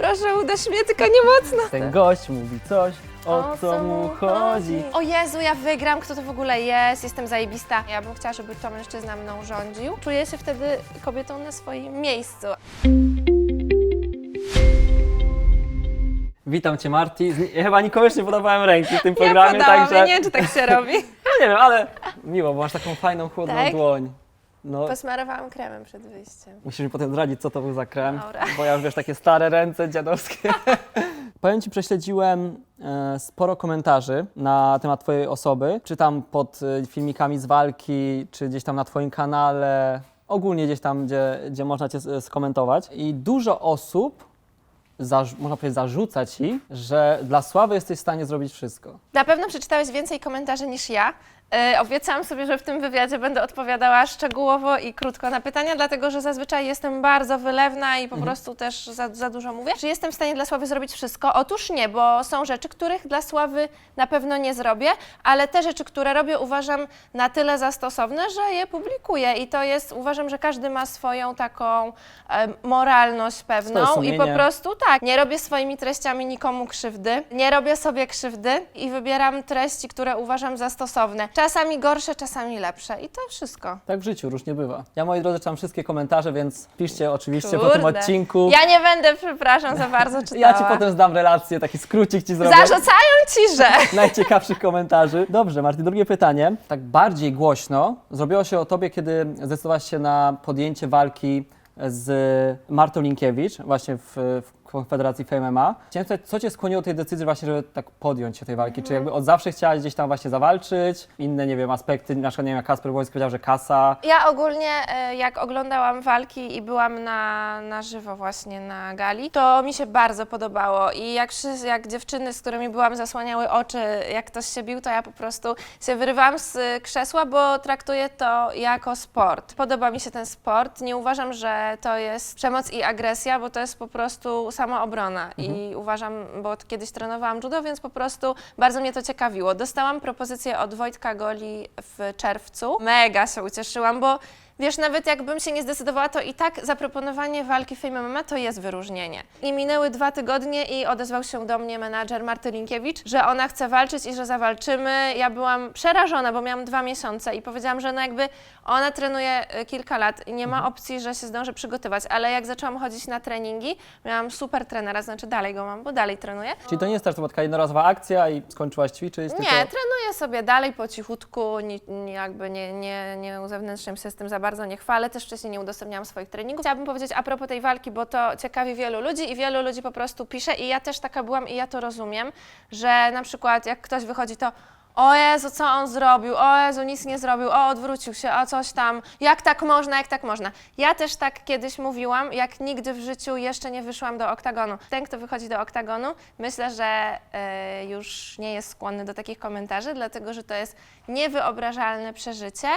Proszę, uderz mnie, tylko nie mocno. Ten gość mówi coś, o, co mu chodzi. O Jezu, ja wygram, kto to w ogóle jest, jestem zajebista. Ja bym chciała, żeby to mężczyzna mną rządził. Czuję się wtedy kobietą na swoim miejscu. Witam Cię Marti. Z- chyba nikomu jeszcze nie podawałem ręki w tym Ja programie, podałam, także... ja nie wiem, czy tak się robi. No nie wiem, ale miło, bo masz taką fajną, chłodną Tak? dłoń. No, Posmarowałam kremem przed wyjściem. musisz mi potem zdradzić, co to był za krem, Dobra. bo ja już wiesz, takie stare ręce dziadowskie. Powiem Ci, prześledziłem e, sporo komentarzy na temat Twojej osoby. Czytam pod e, filmikami z walki, czy gdzieś tam na Twoim kanale, ogólnie gdzieś tam, gdzie, gdzie można Cię s- skomentować. I dużo osób, zarz- można powiedzieć, zarzuca Ci, że dla sławy jesteś w stanie zrobić wszystko. Na pewno przeczytałeś więcej komentarzy niż ja. E, obiecałam sobie, że w tym wywiadzie będę odpowiadała szczegółowo i krótko na pytania, dlatego że zazwyczaj jestem bardzo wylewna i po prostu też za, za dużo mówię. Czy jestem w stanie dla Sławy zrobić wszystko? Otóż nie, bo są rzeczy, których dla Sławy na pewno nie zrobię, ale te rzeczy, które robię, uważam na tyle za stosowne, że je publikuję i to jest, uważam, że każdy ma swoją taką e, moralność pewną i po sumienie. prostu tak, nie robię swoimi treściami nikomu krzywdy, nie robię sobie krzywdy i wybieram treści, które uważam za stosowne. Czasami gorsze, czasami lepsze i to wszystko. Tak w życiu różnie bywa. Ja, moi drodzy, czytam wszystkie komentarze, więc piszcie oczywiście po tym Kurde. odcinku. Ja nie będę, przepraszam, za bardzo czytała. Ja Ci potem zdam relację, taki skrócik Ci zrobię. Zarzucają ci, że... Najciekawszych komentarzy. Dobrze, Marty, drugie pytanie. Tak bardziej głośno zrobiło się o Tobie, kiedy zdecydowałaś się na podjęcie walki z Martą Linkiewicz, właśnie w, w Konfederacji Fame MMA. Chciałem zapytać, co Cię skłoniło do tej decyzji właśnie, żeby tak podjąć się tej walki? Czy jakby od zawsze chciałaś gdzieś tam właśnie zawalczyć? Inne, nie wiem, aspekty, na przykład, nie wiem, jak Kasper Wojsk powiedział, że kasa. Ja ogólnie, e, jak oglądałam walki i byłam na, na żywo właśnie na gali, to mi się bardzo podobało i jak, jak dziewczyny, z którymi byłam, zasłaniały oczy, jak ktoś się bił, to ja po prostu się wyrywałam z krzesła, bo traktuję to jako sport. Podoba mi się ten sport. Nie uważam, że to jest przemoc i agresja, bo to jest po prostu samoobrona i uważam, bo kiedyś trenowałam judo, więc po prostu bardzo mnie to ciekawiło. Dostałam propozycję od Wojtka Goli w czerwcu. Mega się ucieszyłam, bo Wiesz, nawet jakbym się nie zdecydowała, to i tak zaproponowanie walki Fame MMA to jest wyróżnienie. I minęły dwa tygodnie i odezwał się do mnie menadżer Marty Linkiewicz, że ona chce walczyć i że zawalczymy. Ja byłam przerażona, bo miałam dwa miesiące i powiedziałam, że no jakby ona trenuje y, kilka lat i nie ma opcji, że się zdąży przygotować, ale jak zaczęłam chodzić na treningi, miałam super trenera, znaczy dalej go mam, bo dalej trenuję. Czyli to nie jest też taka jednorazowa akcja i skończyłaś ćwiczyć? Nie, tylko... trenuję sobie dalej po cichutku, ni, ni, jakby nie, nie, nie uzewnętrzniam się z tym za bardzo, nie chwalę, też wcześniej nie udostępniałam swoich treningów. Chciałabym powiedzieć a propos tej walki, bo to ciekawi wielu ludzi i wielu ludzi po prostu pisze i ja też taka byłam i ja to rozumiem, że na przykład jak ktoś wychodzi to o Jezu, co on zrobił? O Jezu, nic nie zrobił. O, odwrócił się, o coś tam. Jak tak można, jak tak można? Ja też tak kiedyś mówiłam, jak nigdy w życiu jeszcze nie wyszłam do oktagonu. Ten, kto wychodzi do oktagonu, myślę, że e, już nie jest skłonny do takich komentarzy, dlatego że to jest niewyobrażalne przeżycie.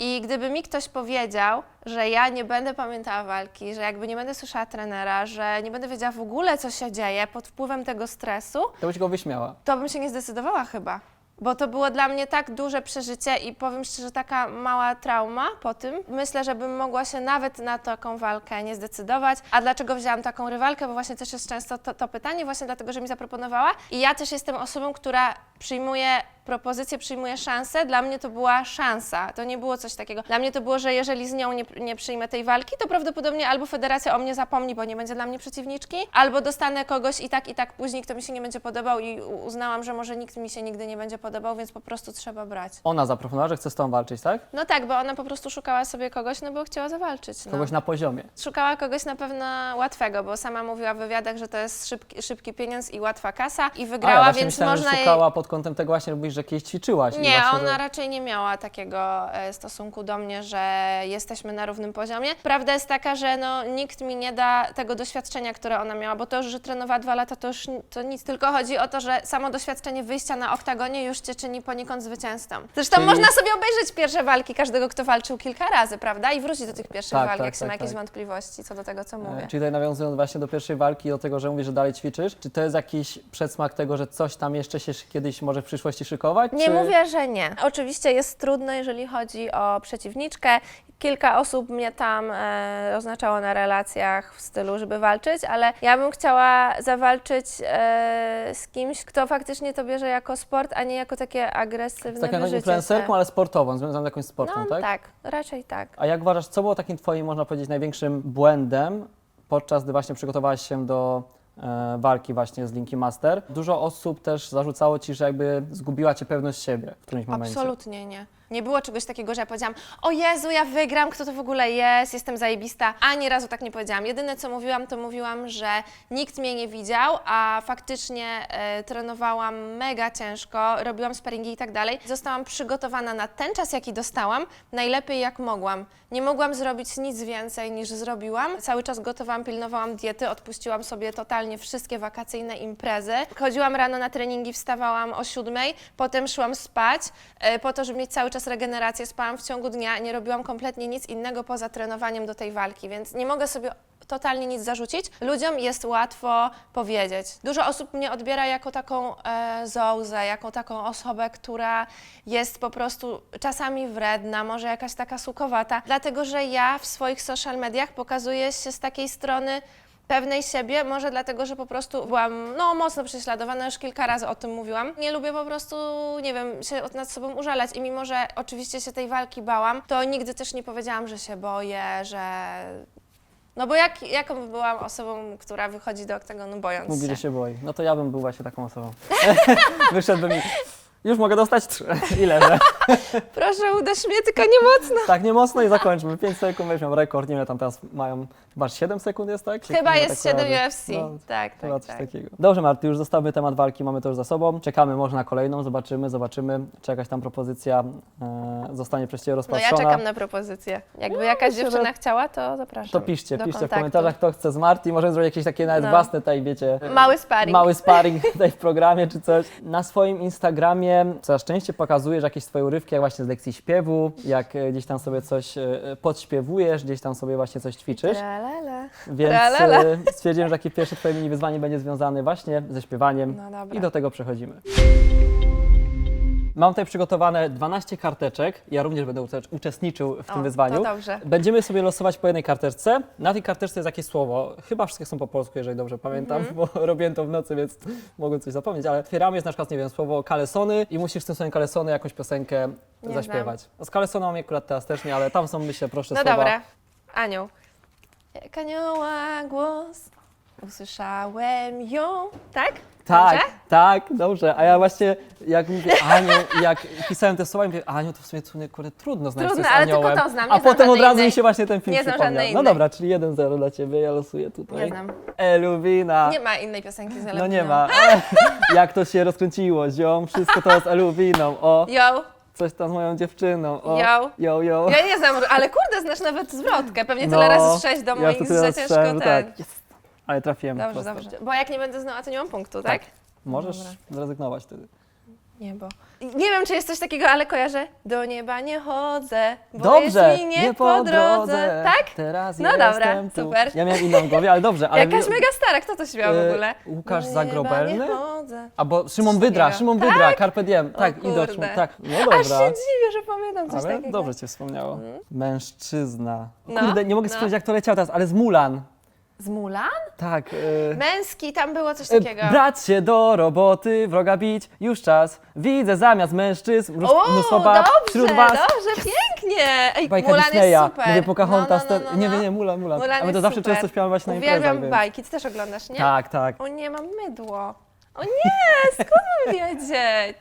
I gdyby mi ktoś powiedział, że ja nie będę pamiętała walki, że jakby nie będę słyszała trenera, że nie będę wiedziała w ogóle, co się dzieje pod wpływem tego stresu, To byś go wyśmiała. to bym się nie zdecydowała chyba. Bo to było dla mnie tak duże przeżycie i powiem szczerze, taka mała trauma po tym. Myślę, że bym mogła się nawet na taką walkę nie zdecydować. A dlaczego wzięłam taką rywalkę? Bo właśnie też jest często to, to pytanie, właśnie dlatego, że mi zaproponowała. I ja też jestem osobą, która przyjmuje propozycję, przyjmuje szansę. Dla mnie to była szansa. To nie było coś takiego. Dla mnie to było, że jeżeli z nią nie, nie przyjmę tej walki, to prawdopodobnie albo federacja o mnie zapomni, bo nie będzie dla mnie przeciwniczki, albo dostanę kogoś i tak, i tak później, kto mi się nie będzie podobał i uznałam, że może nikt mi się nigdy nie będzie podobał, więc po prostu trzeba brać. Ona zaproponowała, że chce z Tobą walczyć, tak? No tak, bo ona po prostu szukała sobie kogoś, no bo chciała zawalczyć. No. Kogoś na poziomie. Szukała kogoś na pewno łatwego, bo sama mówiła w wywiadach, że to jest szybki, szybki pieniądz i łatwa kasa i A, ja wygrała, więc myślałem, można że jej... pod kątem tego właśnie, mówisz, że kiedyś ćwiczyłaś. i Nie, właśnie, ona że... raczej nie miała takiego e, stosunku do mnie, że jesteśmy na równym poziomie. Prawda jest taka, że no, nikt mi nie da tego doświadczenia, które ona miała, bo to, że trenowała dwa lata, to już to nic, tylko chodzi o to, że samo doświadczenie wyjścia na oktagonie już cię czyni poniekąd zwycięzcą. Zresztą Czyli- można sobie obejrzeć pierwsze walki każdego, kto walczył kilka razy, prawda? I wrócić do tych pierwszych Tak, walk, tak, jak się tak, jakieś tak. wątpliwości co do tego, co mówię. E, Czyli tutaj nawiązując właśnie do pierwszej walki, do tego, że mówisz, że dalej ćwiczysz, czy to jest jakiś przedsmak tego, że coś tam jeszcze się sz- kiedyś może w przyszłości szykować? Nie czy... mówię, że nie. Oczywiście jest trudno, jeżeli chodzi o przeciwniczkę kilka osób mnie tam e, oznaczało na relacjach w stylu, żeby walczyć, ale ja bym chciała zawalczyć e, z kimś, kto faktycznie to bierze jako sport, a nie jako takie agresywne Z taką wyżycie influencerką, się. ale sportową, związaną z jakimś sportem, No tak? tak, raczej tak. A jak uważasz, co było takim twoim, można powiedzieć, największym błędem, podczas gdy właśnie przygotowałaś się do walki właśnie z Linki Master? Dużo osób też zarzucało ci, że jakby zgubiła cię pewność siebie w którymś momencie. Absolutnie nie. Nie było czegoś takiego, że ja powiedziałam, o Jezu, ja wygram, kto to w ogóle jest, jestem zajebista. Ani razu tak nie powiedziałam. Jedyne co mówiłam, to mówiłam, że nikt mnie nie widział, a faktycznie e, trenowałam mega ciężko, robiłam sparingi i tak dalej. Zostałam przygotowana na ten czas, jaki dostałam, najlepiej jak mogłam. Nie mogłam zrobić nic więcej niż zrobiłam. Cały czas gotowałam, pilnowałam diety, odpuściłam sobie totalnie wszystkie wakacyjne imprezy. Chodziłam rano na treningi, wstawałam o siódmej, potem szłam spać, e, po to, żeby mieć cały czas regenerację. Spałam w ciągu dnia, nie robiłam kompletnie nic innego poza trenowaniem do tej walki, więc nie mogę sobie totalnie nic zarzucić. Ludziom jest łatwo powiedzieć. Dużo osób mnie odbiera jako taką e, zołzę, jako taką osobę, która jest po prostu czasami wredna, może jakaś taka sukowata, dlatego że ja w swoich social mediach pokazuję się z takiej strony pewnej siebie, może dlatego, że po prostu byłam no, mocno prześladowana, już kilka razy o tym mówiłam. Nie lubię po prostu, nie wiem, się nad sobą użalać i mimo, że oczywiście się tej walki bałam, to nigdy też nie powiedziałam, że się boję, że... No bo jak, jaką byłam osobą, która wychodzi do oktagonu bojąc Mówi, się? że się boi. No to ja bym był właśnie taką osobą. Wyszedłbym i już mogę dostać trzy. Ile? Proszę, uderz mnie, tylko nie mocno. Tak, nie mocno i zakończmy. 5 sekund, weźmiemy rekord. Nie wiem, tam teraz mają, chyba 7 sekund jest, tak? Chyba jest tak 7 kojarzę. UFC. No, tak, Chyba tak, coś tak. takiego. Dobrze, Marty, już zostawmy temat walki, mamy to już za sobą. Czekamy może na kolejną, zobaczymy, zobaczymy, czy jakaś tam propozycja e, zostanie przez Ciebie No rozpatrzona. ja czekam na propozycję. Jakby jakaś myślę, dziewczyna że- chciała, to zapraszam. To piszcie, do piszcie w kontaktu. komentarzach, kto chce z Marty. Możemy zrobić jakieś takie nawet No. własne tutaj, wiecie, Mały sparring. mały sparring tutaj w programie czy coś. Na swoim Instagramie coraz częściej pokazujesz jakieś swoje urywki, jak właśnie z lekcji śpiewu, jak e, gdzieś tam sobie coś e, podśpiewujesz, gdzieś tam sobie właśnie coś ćwiczysz. Tra-la-la. Więc Tra-la-la. e, stwierdziłem, że takie pierwsze Twoje mini wyzwanie będzie związane właśnie ze śpiewaniem. No dobra. I do tego przechodzimy. Mam tutaj przygotowane 12 karteczek. Ja również będę ucze- uczestniczył w tym O, wyzwaniu. To dobrze. Będziemy sobie losować po jednej karteczce. Na tej karteczce jest jakieś słowo. Chyba wszystkie są po polsku, jeżeli dobrze pamiętam, Mhm. bo robiłem to w nocy, więc mogłem coś zapomnieć. Ale otwieramy, jest na przykład, nie wiem, słowo kalesony i musisz tym słowem kalesony jakąś piosenkę Nie zaśpiewać. No, z kalesoną mam akurat teraz też nie, ale tam są, myślę, proszę No słowa. dobra. Anioł. Jak anioła głos, usłyszałem ją. Tak? Tak, Dobrze? tak, dobrze. A ja właśnie, jak mówię Aniu, jak pisałem te słowa, mówię, Aniu, to w sumie tu kurde, trudno znaleźć Trudne, coś z ale tylko to znam, nie A znam potem od żadnej razu mi innej. się właśnie ten film Nie znam przypomniał. żadnej No innej. dobra, czyli 1-0 dla Ciebie, ja losuję tutaj. Nie znam. Eluwina. Nie ma innej piosenki z No Elewiną. nie ma. jak to się rozkręciło, ziom, wszystko to z Eluwiną. O, Yo, coś tam z moją dziewczyną. O, Yo. yo, yo. ja nie znam, ale kurde, znasz nawet zwrotkę. Pewnie No, tyle razy sześć do ja moich, to tyle że ciężko słyszałem, ten. Tak, jest. Ale trafiłem Dobrze, prosto. dobrze. Bo jak nie będę znała, to nie mam punktu, tak? Możesz Dobra. zrezygnować wtedy. Nie, bo... Nie wiem, czy jest coś takiego, ale kojarzę. Do nieba nie chodzę, bo jest mi nie, po drodze. Tak? Teraz No jestem dobra, tu. super. Ja miałem inną w głowie, ale dobrze. Ale Jakaś mega stara, kto to śpiewał w E, ogóle? Łukasz Do nieba Zagrobelny? nie chodzę. Albo Szymon Wydra. Szymon Wydra, Carpe Diem. Tak, kurde. idol, Szymon- tak. No dobra. Aż się dziwię, że pamiętam coś ale takiego. dobrze cię wspomniało. Mężczyzna. No, Kurde, nie mogę no. spojrzeć jak to leciało teraz, ale z Mulan. Z Mulan? Tak. e, Męski, tam było coś e, takiego. Brać się do roboty, wroga bić, już czas. Widzę zamiast mężczyzn mnóstw- O, mnóstwo bab wśród dobrze, was. dobrze, pięknie. Ej, Bajka Mulan Disneya. jest super. Mówię Pocahontas, no, no, no, to... Nie, no. nie, nie, Mulan, Mulan. Mulan A my to jest zawsze super. często śpiewamy właśnie na imprezach. Uwielbiam więc- bajki, ty też oglądasz, nie? Tak, tak. O nie, mam mydło. O nie, skąd mam wiedzieć?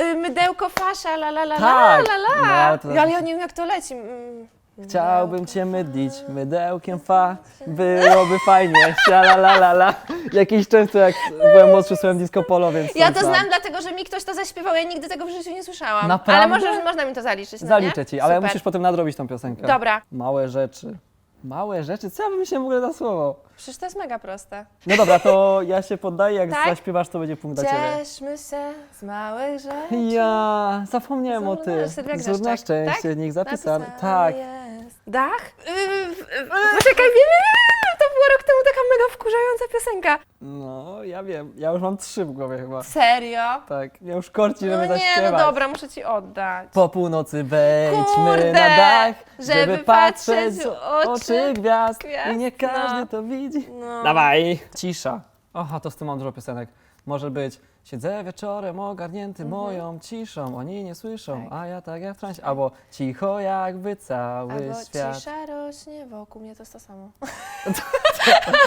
Y, mydełko fasza, la la la Tak. la la No, ale to- Ale ja nie wiem jak to leci. Mm, Chciałbym cię mydlić mydełkiem fa, byłoby fajnie, la la la la. Jakiś często jak byłem młodszy słuchałem disco polo, więc Ja to znam. dlatego, że mi ktoś to zaśpiewał, ja nigdy tego w życiu nie słyszałam. Naprawdę? Ale może, można mi to zaliczyć, no Zaliczę nie? ci, ale Super. musisz potem nadrobić tą piosenkę. Dobra, Małe rzeczy. Małe rzeczy? Co ja wymyśliłem w ogóle za słowo? przecież to jest mega proste. No dobra, to ja się poddaję, jak Tak? zaśpiewasz, to będzie punkt dla ciebie. Cieszmy się z małych rzeczy. Ja zapomniałem o tym. Sylwia Wzór na Grzeszczak, szczęście, tak? niech zapisany. Napisane Tak. Jest. Dach? Yy, yy, Poczekaj, wiem, wiem, wiem. To było rok temu taka mega wkurzająca piosenka. No, ja wiem, ja już mam trzy w głowie chyba. Serio? Tak, mnie już korci, żeby No nie, zaśpiewać. no dobra, muszę ci oddać. Po północy wejdźmy Kurde, na dach, żeby żeby, patrzeć w w oczy oczy gwiazd, gwiazd, i nie każdy no. to widzi. No. Dawaj! Cisza. Oha, to z tym mam dużo piosenek. Może być Siedzę wieczorem ogarnięty moją ciszą, oni nie słyszą, Mhm. Tak. a ja tak jak w transie. Albo cicho jakby cały Albo świat. cisza rośnie wokół mnie, to jest to samo.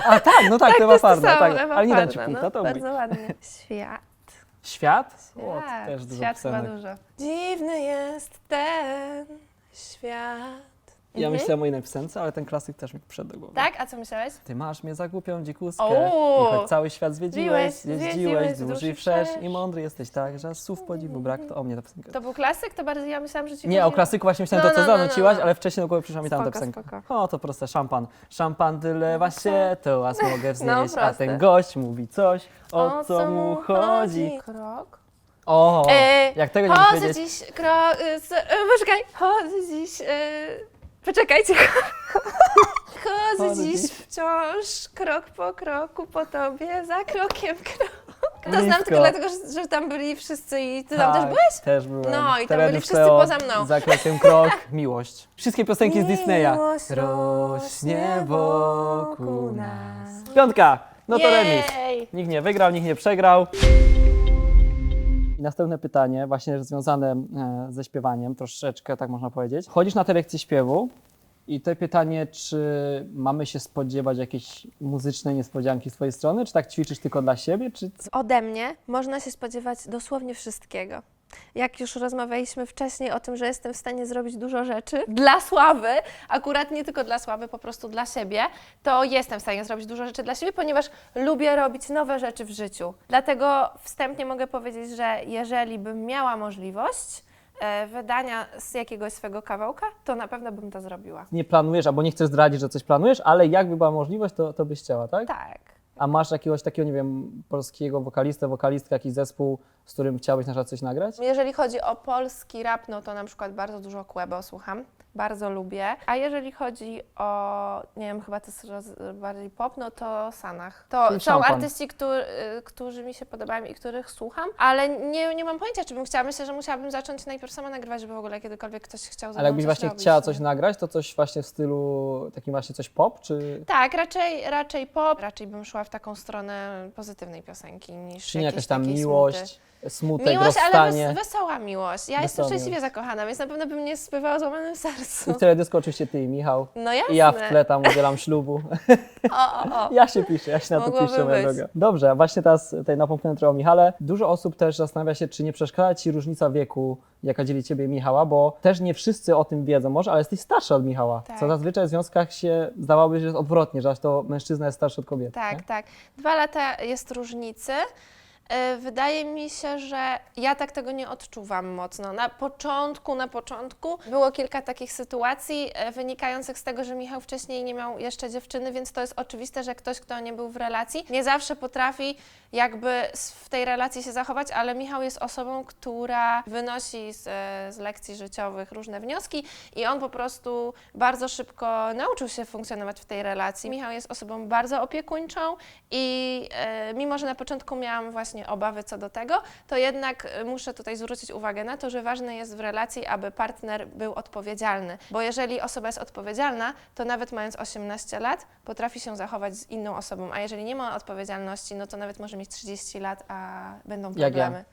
A tak, no tak, to to Ewa jest Farna, tak. Ewa Ale nie dam ci Farna, punkta, no, to. Bardzo ładnie. Świat. Świat? O, Świat, też dużo świat chyba dużo. Dziwny jest ten świat. Ja Mhm. myślałem o innej piosence, ale ten klasyk też mi przyszedł do głowy. Tak? A co myślałeś? Ty masz mnie za głupią dzikuskę O! I choć cały świat zwiedziłeś, Zwiedziłeś, jeździłeś, zwiedziłeś, duży i duży wszerz wszerz. i mądry jesteś tak, że słów podziwu brak, to o mnie ta piosenka. To był klasyk? To bardzo ja myślałam, że ci Nie, o klasyku właśnie myślałem No, to, co no, no, no, zanuciłaś, no. ale wcześniej do głowy przyszła mi tamta Spoko, piosenka. spoko. O, to proste, szampan. Szampan wylewa się, to was mogę wznieść, a No, proste. ten gość mówi coś, o, co mu chodzi. Krok. O, E, jak tego nie Chodzę dziś, krok, y, s- y, poczekaj, chodzę dziś, y, poczekajcie, chodzę dziś wciąż, krok po kroku, po tobie, za krokiem krok. To Blisko. znam tylko dlatego, że, że tam byli wszyscy i ty tam też Tak, byłeś? Też byłem. No, i tam byli wszyscy poza mną. Za krokiem krok, miłość. Wszystkie piosenki z Disneya. Miłość Rośnie wokół nas. Piątka! No to remis. Jej. Nikt nie wygrał, nikt nie przegrał. I następne pytanie, właśnie związane e, ze śpiewaniem, troszeczkę tak można powiedzieć. Chodzisz na te lekcje śpiewu i to pytanie, czy mamy się spodziewać jakiejś muzycznej niespodzianki z twojej strony, czy tak ćwiczysz tylko dla siebie, czy Ode mnie można się spodziewać dosłownie wszystkiego. Jak już rozmawialiśmy wcześniej o tym, że jestem w stanie zrobić dużo rzeczy dla sławy, akurat nie tylko dla sławy, po prostu dla siebie, to jestem w stanie zrobić dużo rzeczy dla siebie, ponieważ lubię robić nowe rzeczy w życiu. Dlatego wstępnie mogę powiedzieć, że jeżeli bym miała możliwość e, wydania z jakiegoś swego kawałka, to na pewno bym to zrobiła. nie planujesz, albo nie chcesz zdradzić, że coś planujesz, ale jakby była możliwość, to, to byś chciała, tak? Tak. A masz jakiegoś takiego, nie wiem, polskiego wokalistę, wokalistkę, jakiś zespół, z którym chciałbyś na przykład coś nagrać? Jeżeli chodzi o polski rap, no to na przykład bardzo dużo Quebo słucham, bardzo lubię. A jeżeli chodzi o, nie wiem, chyba to jest bardziej pop, no to Sanach. To są szampan. artyści, którzy, którzy mi się podobają i których słucham, ale nie, nie mam pojęcia, czy bym chciała. Myślę, że musiałabym zacząć najpierw sama nagrywać, żeby w ogóle kiedykolwiek ktoś chciał ze Ale mną jakbyś coś właśnie robić, chciała nie? coś nagrać, to coś właśnie w stylu takim właśnie coś pop, czy, Tak, raczej, raczej pop. Raczej bym szła w taką stronę pozytywnej piosenki niż czy nie jakaś tam takiej miłość, smuty. Smutek, Miłość, ale rozstanie? wes- wesoła miłość. Ja jestem szczęśliwie miłość. zakochana, więc na pewno bym nie spywała o złamanym I sercu. w teledysku oczywiście ty i Michał. No jasne. I ja w tle tam udzielam ślubu. O, o, o. Ja się piszę, ja się na to Mogłoby piszę, moja droga. Dobrze, a właśnie teraz tutaj napomknę trochę o Michale. Dużo osób też zastanawia się, czy nie przeszkadza Ci różnica wieku, jaka dzieli Ciebie i Michała, bo też nie wszyscy o tym wiedzą może, ale jesteś starsza od Michała. Tak. Co zazwyczaj w związkach się zdawałoby, że jest odwrotnie, że aż to mężczyzna jest starszy od kobiety. Tak, nie? tak. Dwa lata jest różnicy. E, Wydaje mi się, że ja tak tego nie odczuwam mocno. Na początku, na początku było kilka takich sytuacji e, wynikających z tego, że Michał wcześniej nie miał jeszcze dziewczyny, więc to jest oczywiste, że ktoś, kto nie był w relacji, nie zawsze potrafi jakby w tej relacji się zachować, ale Michał jest osobą, która wynosi z, e, z lekcji życiowych różne wnioski i on po prostu bardzo szybko nauczył się funkcjonować w tej relacji. Michał jest osobą bardzo opiekuńczą i mimo, że na początku miałam właśnie obawy co do tego, to jednak e, muszę tutaj zwrócić uwagę na to, że ważne jest w relacji, aby partner był odpowiedzialny, bo jeżeli osoba jest odpowiedzialna, to nawet mając 18 lat potrafi się zachować z inną osobą, a jeżeli nie ma odpowiedzialności, no to nawet może mieć 30 lat, a będą Jak ja. problemy.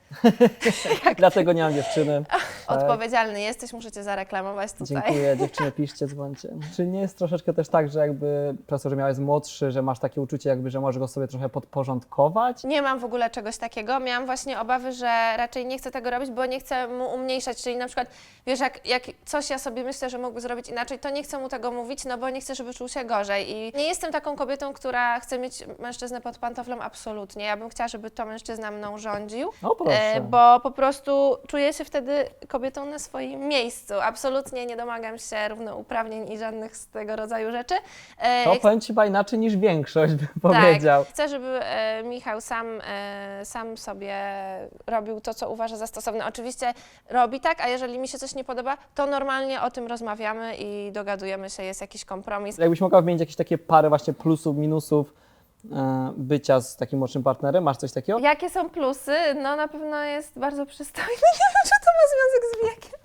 Dlatego nie mam dziewczyny. Tak. Odpowiedzialny jesteś, muszę Cię zareklamować tutaj. Dziękuję, dziewczyny, piszcie, dzwońcie. Czy nie jest troszeczkę też tak, że jakby przez to, że miałeś młodszy, że masz takie uczucie jakby, że możesz go sobie trochę podporządkować? Nie mam w ogóle czegoś takiego. Miałam właśnie obawy, że raczej nie chcę tego robić, bo nie chcę mu umniejszać. Czyli na przykład, wiesz, jak, jak coś ja sobie myślę, że mógłby zrobić inaczej, to nie chcę mu tego mówić, no bo nie chcę, żeby czuł się gorzej. I nie jestem taką kobietą, która chce mieć mężczyznę pod pantoflem, absolutnie. Ja bym chciała, żeby to mężczyzna mną rządził. No proszę. E, bo po prostu czuję się wtedy kobietą na swoim miejscu. Absolutnie nie domagam się równouprawnień i żadnych z tego rodzaju rzeczy. E, To powiem Ci chyba inaczej niż większość bym powiedział. tak. Chcę, żeby e, Michał sam e, sam sobie robił to, co uważa za stosowne. Oczywiście robi tak, a jeżeli mi się coś nie podoba, to normalnie o tym rozmawiamy i dogadujemy się, jest jakiś kompromis. Jakbyś mogła wymienić jakieś takie pary właśnie plusów, minusów e, bycia z takim młodszym partnerem? Masz coś takiego? Jakie są plusy? No na pewno jest bardzo przystojny. Nie wiem, czy to ma związek z wiekiem.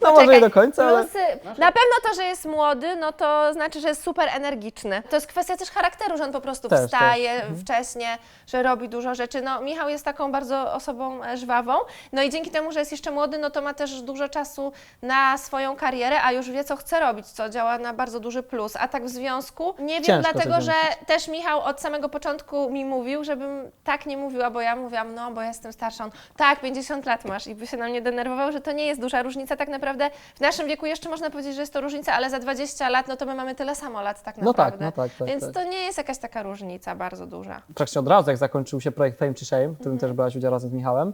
No może nie do końca, ale... Plusy. Na pewno to, że jest młody, no to znaczy, że jest super energiczny. To jest kwestia też charakteru, że on po prostu Też, wstaje. Mhm. wcześnie, że robi dużo rzeczy. No Michał jest taką bardzo osobą e, żwawą. No i dzięki temu, że jest jeszcze młody, no to ma też dużo czasu na swoją karierę, a już wie, co chce robić, co działa na bardzo duży plus. A tak w związku, nie wiem, Ciężko dlatego, że też Michał od samego początku mi mówił, żebym tak nie mówiła, bo ja mówiłam, no bo jestem starsza. On, tak, 50 lat masz i by się na mnie denerwował, że to nie jest duża różnica. Tak naprawdę w naszym wieku jeszcze można powiedzieć, że jest to różnica, ale za 20 lat, no to my mamy tyle samo lat tak No tak, naprawdę. no tak, tak, Więc tak. to nie jest jakaś taka różnica bardzo duża. Praktycznie od razu, jak zakończył się projekt Fame czy Shame, w którym też brałaś udział razem z Michałem,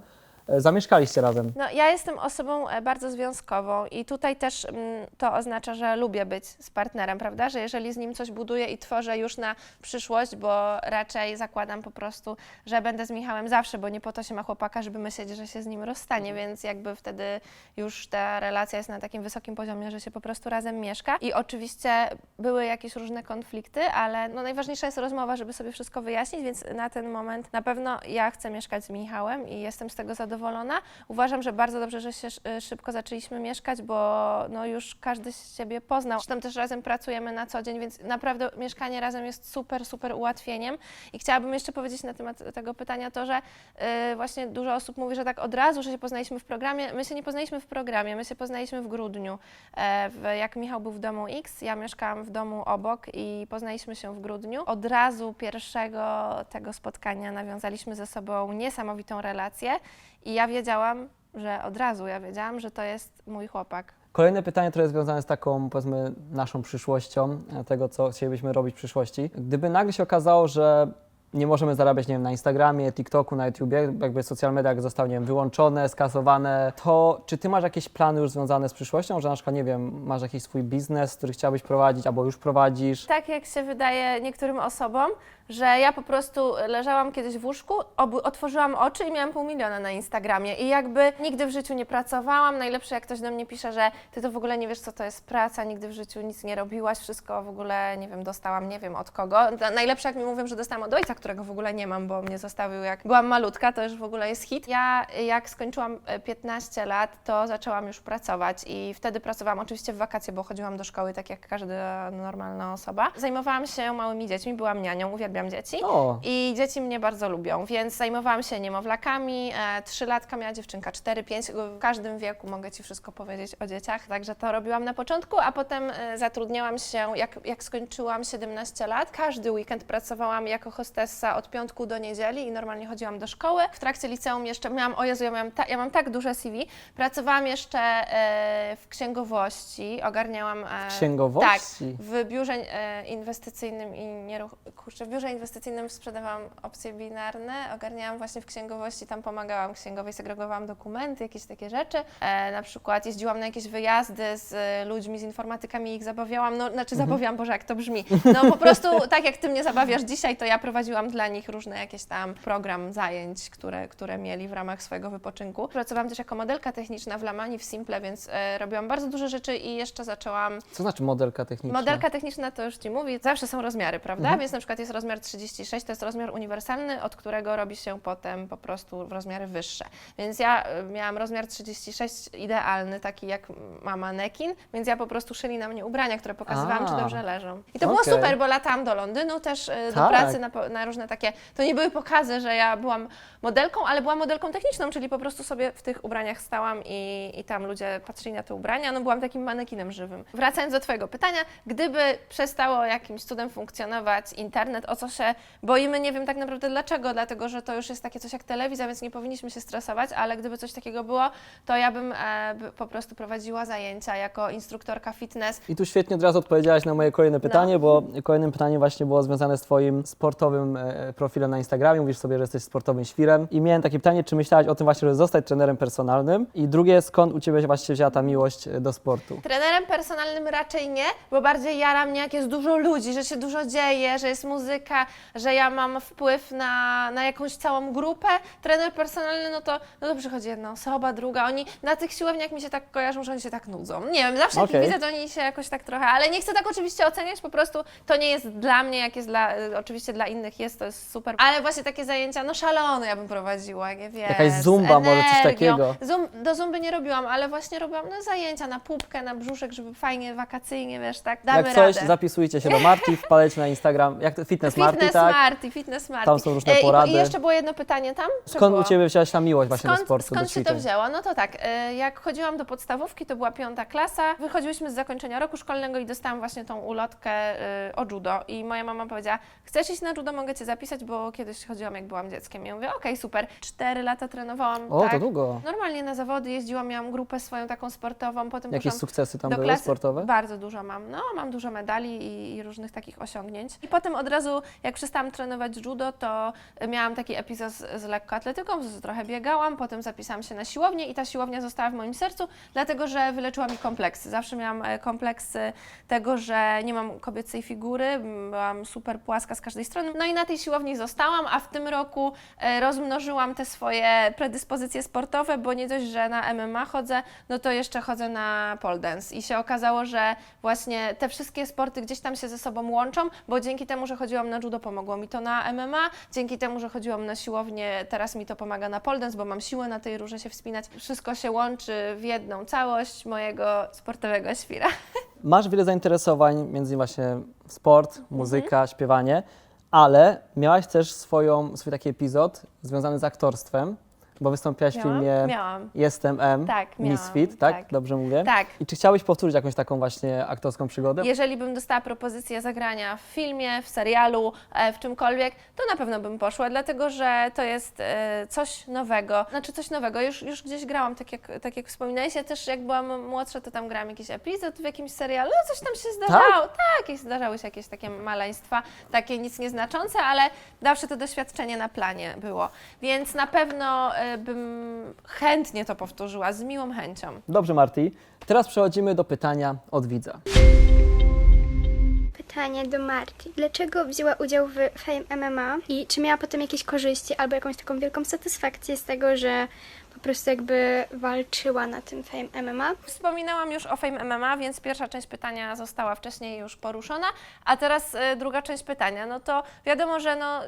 zamieszkaliście razem. No, ja jestem osobą e, bardzo związkową i tutaj też mm, to oznacza, że lubię być z partnerem, prawda? Że jeżeli z nim coś buduję i tworzę już na przyszłość, bo raczej zakładam po prostu, że będę z Michałem zawsze, bo nie po to się ma chłopaka, żeby myśleć, że się z nim rozstanie, więc jakby wtedy już ta relacja jest na takim wysokim poziomie, że się po prostu razem mieszka. I oczywiście były jakieś różne konflikty, ale no najważniejsza jest rozmowa, żeby sobie wszystko wyjaśnić, więc na ten moment na pewno ja chcę mieszkać z Michałem i jestem z tego zadowolona. Uważam, że bardzo dobrze, że się sz- szybko zaczęliśmy mieszkać, bo no już każdy siebie poznał. Zresztą też razem pracujemy na co dzień, więc naprawdę mieszkanie razem jest super, super ułatwieniem. I chciałabym jeszcze powiedzieć na temat tego pytania to, że y, właśnie dużo osób mówi, że tak od razu, że się poznaliśmy w programie. My się nie poznaliśmy w programie, my się poznaliśmy w grudniu. E, w, jak Michał był w domu X, ja mieszkałam w domu obok i poznaliśmy się w grudniu. Od razu pierwszego tego spotkania nawiązaliśmy ze sobą niesamowitą relację i ja wiedziałam, że od razu ja wiedziałam, że to jest mój chłopak. Kolejne pytanie, które jest związane z taką, powiedzmy, naszą przyszłością, tego, co chcielibyśmy robić w przyszłości. Gdyby nagle się okazało, że nie możemy zarabiać, nie wiem, na Instagramie, TikToku, na YouTubie, jakby social media zostały, nie wiem, wyłączone, skasowane, to czy ty masz jakieś plany już związane z przyszłością, że na przykład, nie wiem, masz jakiś swój biznes, który chciałbyś prowadzić, albo już prowadzisz? Tak jak się wydaje niektórym osobom, że ja po prostu leżałam kiedyś w łóżku, obu- otworzyłam oczy i miałam pół miliona na Instagramie i jakby nigdy w życiu nie pracowałam. Najlepsze jak ktoś do mnie pisze, że ty to w ogóle nie wiesz, co to jest praca, nigdy w życiu nic nie robiłaś, wszystko w ogóle, nie wiem, dostałam, nie wiem od kogo. Na- Najlepsze jak mi mówią, że dostałam od ojca, którego w ogóle nie mam, bo mnie zostawił jak byłam malutka, to już w ogóle jest hit. Ja jak skończyłam e, 15 lat, to zaczęłam już pracować i wtedy pracowałam oczywiście w wakacje, bo chodziłam do szkoły tak jak każda normalna osoba. Zajmowałam się małymi dziećmi, byłam nianią, uwielbiam dzieci. O, I dzieci mnie bardzo lubią, więc zajmowałam się niemowlakami. E, Trzylatka miała dziewczynka, 4-5. W każdym wieku mogę Ci wszystko powiedzieć o dzieciach. Także to robiłam na początku, a potem e, zatrudniałam się, jak, jak skończyłam 17 lat. Każdy weekend pracowałam jako od piątku do niedzieli i normalnie chodziłam do szkoły. W trakcie liceum jeszcze miałam, o Jezu, ja, miałam ta, ja mam tak duże CV. Pracowałam jeszcze e, w księgowości, ogarniałam... E, księgowości? Tak, w biurze e, inwestycyjnym i nieruch... Kurczę, w biurze inwestycyjnym sprzedawałam opcje binarne, ogarniałam właśnie w księgowości, tam pomagałam księgowej, segregowałam dokumenty, jakieś takie rzeczy. E, na przykład jeździłam na jakieś wyjazdy z e, ludźmi, z informatykami, ich zabawiałam, no znaczy zabawiałam, Boże, jak to brzmi. No po prostu tak jak Ty mnie zabawiasz dzisiaj, to ja prowadziłam dla nich różne jakieś tam program zajęć, które, które mieli w ramach swojego wypoczynku. Pracowałam też jako modelka techniczna w Lamani, w Simple, więc e, robiłam bardzo dużo rzeczy i jeszcze zaczęłam Co znaczy modelka techniczna? Modelka techniczna to już Ci mówi, zawsze są rozmiary, prawda? Mhm. Więc na przykład jest rozmiar 36, to jest rozmiar uniwersalny, od którego robi się potem po prostu rozmiary wyższe. Więc ja y, miałam rozmiar 36 idealny, taki jak ma manekin, więc ja po prostu szyli na mnie ubrania, które pokazywałam, A. czy dobrze leżą. I to było super, bo latałam do Londynu też do Tak. pracy na, na różne takie, to nie były pokazy, że ja byłam modelką, ale byłam modelką techniczną, czyli po prostu sobie w tych ubraniach stałam i, i tam ludzie patrzyli na te ubrania, no byłam takim manekinem żywym. Wracając do Twojego pytania, gdyby przestało jakimś cudem funkcjonować internet, o co się boimy, nie wiem tak naprawdę dlaczego, dlatego że to już jest takie coś jak telewizja, więc nie powinniśmy się stresować, ale gdyby coś takiego było, to ja bym e, po prostu prowadziła zajęcia jako instruktorka fitness. I tu świetnie od razu odpowiedziałaś na moje kolejne pytanie, No. bo kolejnym pytaniem właśnie było związane z Twoim sportowym swoim e, profilem na Instagramie, mówisz sobie, że jesteś sportowym świrem. I miałem takie pytanie, czy myślałaś o tym właśnie, żeby zostać trenerem personalnym? I drugie, skąd u Ciebie właśnie wzięła ta miłość e, do sportu? Trenerem personalnym raczej nie, bo bardziej jara mnie, jak jest dużo ludzi, że się dużo dzieje, że jest muzyka, że ja mam wpływ na, na jakąś całą grupę. Trener personalny, no to, no to przychodzi jedna osoba, druga. Oni na tych siłowniach mi się tak kojarzą, że oni się tak nudzą. Nie wiem, zawsze jak Okej. ich widzę, to oni się jakoś tak trochę, ale nie chcę tak oczywiście oceniać, po prostu to nie jest dla mnie, jak jest dla, y, oczywiście dla innych jest, to jest super. Ale właśnie takie zajęcia, no szalone ja bym prowadziła, nie wiem. Jakaś zumba, może coś takiego. Zoom, do zumby nie robiłam, ale właśnie robiłam no, zajęcia na pupkę, na brzuszek, żeby fajnie, wakacyjnie, wiesz, tak, damy Jak coś, radę. zapisujcie się do Marti, wpadajcie na Instagram, jak to Fitness Marti, Fitness tak? Marty, Fitness Marty. Tam są różne E, i- porady. I jeszcze było jedno pytanie tam? Czy Skąd było? u Ciebie wzięłaś ta miłość właśnie skąd, do sportu, skąd do się to ćwiczeń? wzięło? No to tak, e, jak chodziłam do podstawówki, to była piąta klasa, wychodziłyśmy z zakończenia roku szkolnego i dostałam właśnie tą ulotkę e, o judo i moja mama powiedziała, chcesz iść na judo, mogę Cię zapisać, bo kiedyś chodziłam jak byłam dzieckiem. I mówię, okej, super. Cztery lata trenowałam, O, tak. to długo. Normalnie na zawody jeździłam, miałam grupę swoją taką sportową, potem Jakieś poszłam sukcesy tam do były klasy. sportowe? Bardzo dużo mam. No, mam dużo medali i, i różnych takich osiągnięć. I potem od razu, jak przestałam trenować judo, to miałam taki epizod z, z lekkoatletyką, z- trochę biegałam, potem zapisałam się na siłownię i ta siłownia została w moim sercu, dlatego że wyleczyła mi kompleksy. Zawsze miałam e, kompleksy tego, że nie mam kobiecej figury, m, byłam super płaska z każdej strony. No i na tej siłowni zostałam, a w tym roku e, rozmnożyłam te swoje predyspozycje sportowe, bo nie dość, że na MMA chodzę, no to jeszcze chodzę na pole dance. I się okazało, że właśnie te wszystkie sporty gdzieś tam się ze sobą łączą, bo dzięki temu, że chodziłam na judo, pomogło mi to na MMA, dzięki temu, że chodziłam na siłownię, teraz mi to pomaga na pole dance, bo mam siłę na tej rurze się wspinać. Wszystko się łączy w jedną całość mojego sportowego świra. Masz wiele zainteresowań, między innymi właśnie sport, Mhm. muzyka, śpiewanie, ale miałaś też swoją, swój taki epizod związany z aktorstwem, bo wystąpiłaś w Miałam? filmie Miałam. Jestem M, Tak, Misfit, tak? tak. Dobrze mówię? Tak. I czy chciałbyś powtórzyć jakąś taką właśnie aktorską przygodę? Jeżeli bym dostała propozycję zagrania w filmie, w serialu, e, w czymkolwiek, to na pewno bym poszła, dlatego że to jest e, coś nowego. Znaczy coś nowego. Już, już gdzieś grałam, tak jak, tak jak wspominałeś, ja też jak byłam młodsza, to tam grałam jakiś epizod w jakimś serialu, no coś tam się zdarzało. Tak, jakieś, zdarzały się jakieś takie maleństwa, takie nic nieznaczące, ale zawsze to doświadczenie na planie było. Więc na pewno e, bym chętnie to powtórzyła, z miłą chęcią. Dobrze, Marti. Teraz przechodzimy do pytania od widza. Pytanie do Marci. Dlaczego wzięła udział w Fame MMA i czy miała potem jakieś korzyści albo jakąś taką wielką satysfakcję z tego, że po prostu jakby walczyła na tym Fame MMA? Wspominałam już o Fame MMA, więc pierwsza część pytania została wcześniej już poruszona, a teraz e, druga część pytania. No to wiadomo, że no,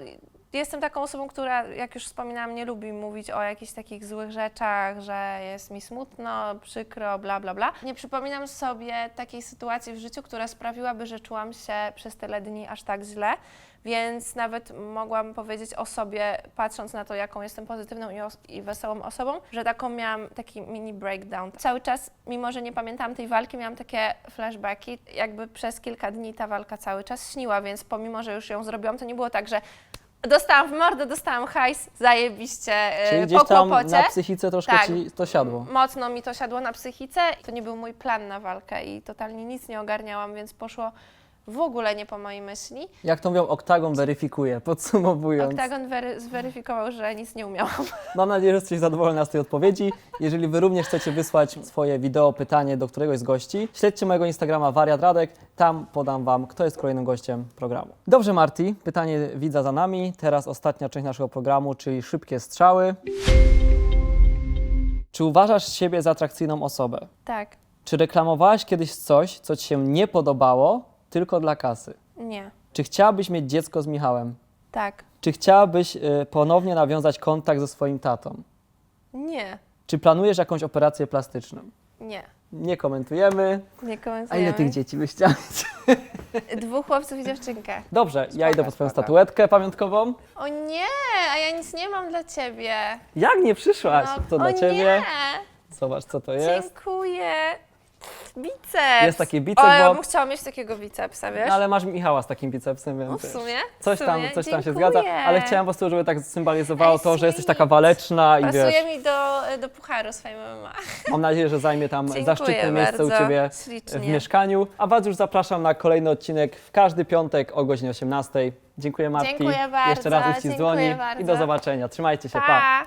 jestem taką osobą, która, jak już wspominałam, nie lubi mówić o jakichś takich złych rzeczach, że jest mi smutno, przykro, bla, bla, bla. Nie przypominam sobie takiej sytuacji w życiu, która sprawiłaby, że czułam się przez tyle dni aż tak źle. Więc nawet mogłam powiedzieć o sobie, patrząc na to, jaką jestem pozytywną i, i wesołą osobą, że taką miałam taki mini breakdown. Cały czas, mimo że nie pamiętałam tej walki, miałam takie flashbacki. Jakby przez kilka dni ta walka cały czas śniła, więc pomimo, że już ją zrobiłam, to nie było tak, że dostałam w mordę, dostałam hajs, zajebiście, e, Czyli po gdzieś tam kłopocie. na psychice troszkę Tak. ci to siadło. Mocno mi to siadło na psychice. To nie był mój plan na walkę i totalnie nic nie ogarniałam, więc poszło w ogóle nie po mojej myśli. Jak to mówią, oktagon weryfikuje, podsumowując. Oktagon wery- zweryfikował, że nic nie umiałam. Mam nadzieję, że jesteś zadowolona z tej odpowiedzi. Jeżeli Wy również chcecie wysłać swoje wideo, pytanie do któregoś z gości, śledźcie mojego Instagrama Wariat Radek, tam podam Wam, kto jest kolejnym gościem programu. Dobrze, Marti, pytanie widza za nami. Teraz ostatnia część naszego programu, czyli szybkie strzały. Czy uważasz siebie za atrakcyjną osobę? Tak, Czy reklamowałaś kiedyś coś, co Ci się nie podobało, tylko dla kasy? nie, Czy chciałabyś mieć dziecko z Michałem? tak, Czy chciałabyś y, ponownie nawiązać kontakt ze swoim tatą? nie, Czy planujesz jakąś operację plastyczną? nie. Nie komentujemy. Nie A komentujemy. ile tych dzieci byś chciała mieć? Dwóch chłopców i dziewczynkę. Dobrze, ja idę po swoją spoko. statuetkę pamiątkową. O nie, a ja nic nie mam dla ciebie. Jak nie przyszłaś? No, to o dla ciebie. nie, Zobacz, co to jest. dziękuję. Biceps! Jest taki biceps, O, ja bo- bym chciała mieć takiego bicepsa, wiesz? No, ale masz Michała z takim bicepsem, więc No w wiesz, sumie. coś w tam, sumie. coś tam się Dziękuję. zgadza, ale chciałam po prostu, żeby tak symbolizowało Ej, to, że jesteś taka sweet. waleczna i Pasuje wiesz, mi do, do pucharu Fame MMA. mam nadzieję, że zajmie tam Dziękuję zaszczytne miejsce u bardzo. Ciebie Ślicznie. w mieszkaniu. A Was już zapraszam na kolejny odcinek w każdy piątek o godzinie 18. Dziękuję Marti. Dziękuję Jeszcze raz bardzo, uścisk dziękuję dłoni i bardzo. do zobaczenia. Trzymajcie się, pa. pa.